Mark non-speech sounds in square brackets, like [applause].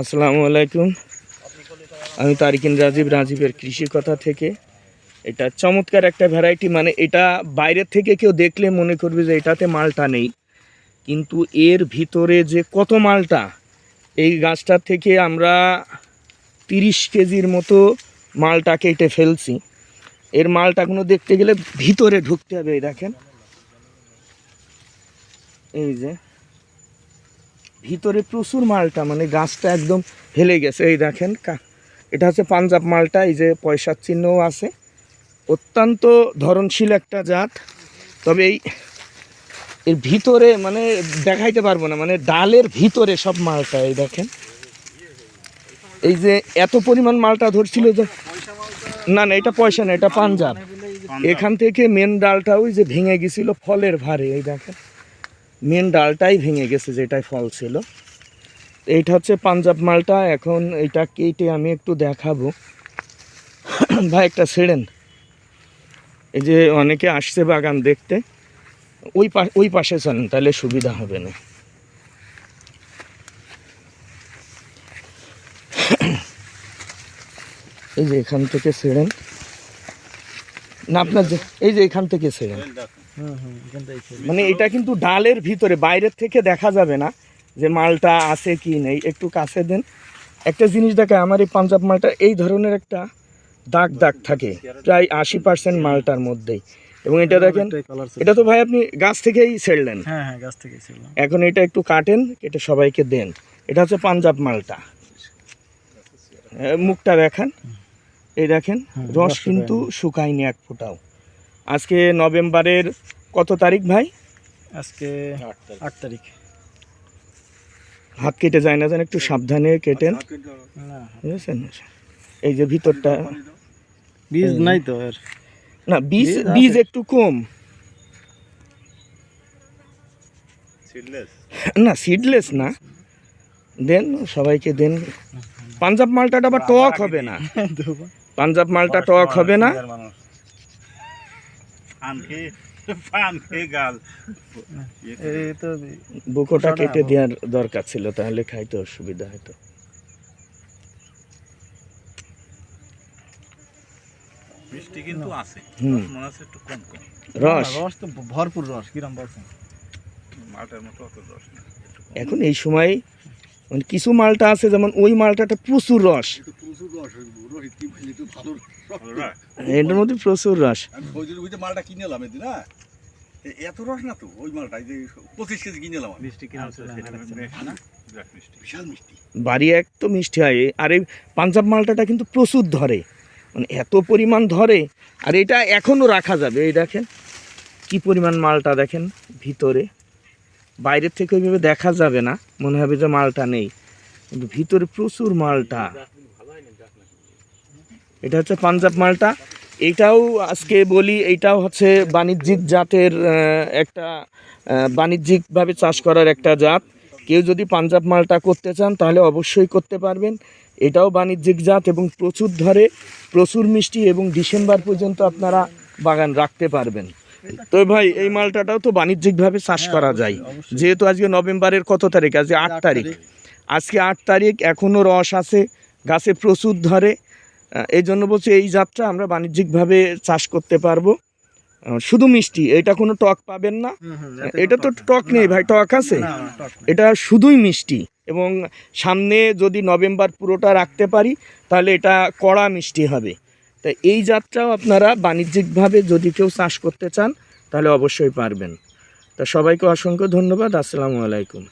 আসসালামু আলাইকুম। আমি তারিকিন রাজীব, রাজীবের কৃষি কথা থেকে। এটা চমৎকার একটা ভ্যারাইটি মানে এটা বাইরের থেকে কেউ দেখলে মনে করবে যে এটাতে মালটা নেই। কিন্তু এর ভিতরে যে কত মালটা, এই গাছটা থেকে আমরা তিরিশ কেজির মতো মালটা কেটে ফেলছি। এর মালটাগুলো দেখতে গেলে ভিতরে ঢুকতে হবে, এই দেখেন। এই যে ভিতরে প্রচুর মালটা মানে গাছটা একদম হেলে গেছে। এই দেখেন এটা হচ্ছে পাঞ্জাব মালটা এই যে পয়সার চিহ্নও আছে। অত্যন্ত ধরনশীল একটা জাত। তবে এই এর ভিতরে মানে দেখাইতে পারব না মানে ডালের ভিতরে সব মালটা এই দেখেন। এই যে এত পরিমাণ মালটা ধরছিল যে না না এটা পয়সা না এটা পাঞ্জাব। এখান থেকে মেন ডালটা ওই যে ভেঙে গেছিল ফলের ভারে এই দেখেন। মেন ডালটাই ভেঙে গেছে যেটাই ফল ছিল। এইটা হচ্ছে পাঞ্জাব মালটা, এখন এইটা কেটে আমি একটু দেখাবো। ভাই, একটা ছেড়েন। এই যে অনেকে আসছে বাগান দেখতে, ওই পা, ওই পাশে চলেন, তাহলে সুবিধা হবে না। এই যে এখান থেকে ছেড়েন। না আপনার যে এই যে এখান থেকে ছেড়েন মানে এটা কিন্তু ডালের ভিতরে বাইরের থেকে দেখা যাবে না যে মালটা আছে কি নেই। একটু কাছে দেন। একটা জিনিস দেখে আমার এই পাঞ্জাব মালটা এই ধরনের একটা দাগ দাগ থাকে প্রায় আশি পার্সেন্ট মালটার মধ্যেই। এবং এটা দেখেন এটা তো ভাই আপনি গাছ থেকেই ছেড়লেন। হ্যাঁ হ্যাঁ গাছ এখন এটা একটু কাটেন এটা সবাইকে দেন। এটা হচ্ছে পাঞ্জাব মালটা। মুখটা দেখান। এই দেখেন রস রস কিন্তু শুকায়নি এক ফোঁটাও। আজকে নভেম্বরের কত তারিখ ভাই? আজকে আট তারিখ। হাত কেটে যায় না যেন একটু সাবধানে কেটেন। না বুঝেছেন? এই যে ভিতরটা। বীজ নাই তো? আর। না বীজ বীজ বীজ একটু কম। না সিডলেস না। দেন সবাইকে দেন। পাঞ্জাব মালটাটা আবার টক হবে না। [laughs] পাঞ্জাব মালটা টক হবে না। বুকোটা কেটে দেওয়ার দরকার ছিল তাহলে খাইতে অসুবিধা হতো। মিষ্টি কিন্তু আছে। মনে হচ্ছে একটু কম কম। রস? রস তো ভরপুর রস কিরম বলছেন? মালটার মতো অত রস না একটু কম। এখন এই সময় মানে কিছু মালটা আছে যেমন ওই মালটাটা প্রচুর রস। প্রচুর রস রোহিত কি বুঝলি তুই ভালো রস। ভালো না? এটার মধ্যে প্রচুর রস। মালটা কিনে এলাম এদিন হ্যাঁ? এত রস না তো ওই মালটা যে পঁচিশ কেজি কিনে এলাম আচ্ছা, সেটা আচ্ছা, না বিরাট মিষ্টি। বিশাল মিষ্টি। বাড়ি এক তো মিষ্টি হয়। আর এই পাঞ্জাব মালটাটা কিন্তু প্রচুর ধরে। মানে এত পরিমাণ ধরে। আর এটা এখনও রাখা যাবে এই দেখেন। কি পরিমাণ মালটা দেখেন ভিতরে। বাইরের থেকে ওইভাবে দেখা যাবে না। মনে হবে যে মালটা নেই। কিন্তু ভিতরে প্রচুর মালটা। এটা হচ্ছে পাঞ্জাব মালটা। এটাও আজকে বলি এইটাও হচ্ছে বাণিজ্যিক জাতের একটা বাণিজ্যিকভাবে চাষ করার একটা জাত। কেউ যদি পাঞ্জাব মালটা করতে চান, তাহলে অবশ্যই করতে পারবেন। এটাও বাণিজ্যিক জাত এবং প্রচুর ধরে, প্রচুর মিষ্টি এবং ডিসেম্বর পর্যন্ত আপনারা বাগান রাখতে পারবেন। তো ভাই এই মালটাটাও তো বাণিজ্যিকভাবে চাষ করা যায়। যেহেতু আজকে নভেম্বরের কত তারিখ? আজকে আট তারিখ। আজকে আট তারিখ এখনও রস আছে গাছে প্রচুর ধরে। এই জন্য বলছি এই জাতটা আমরা বাণিজ্যিকভাবে চাষ করতে পারব। শুধু মিষ্টি এটা কোনো টক পাবেন না। এটা তো টক নেই ভাই টক আছে। এটা শুধুই মিষ্টি। এবং সামনে যদি নভেম্বর পুরোটা রাখতে পারি তাহলে এটা কড়া মিষ্টি হবে। তাই এই জাতটাও আপনারা বাণিজ্যিকভাবে যদি কেউ চাষ করতে চান, তাহলে অবশ্যই পারবেন। তা সবাইকে অসংখ্য ধন্যবাদ। আসসালামু আলাইকুম।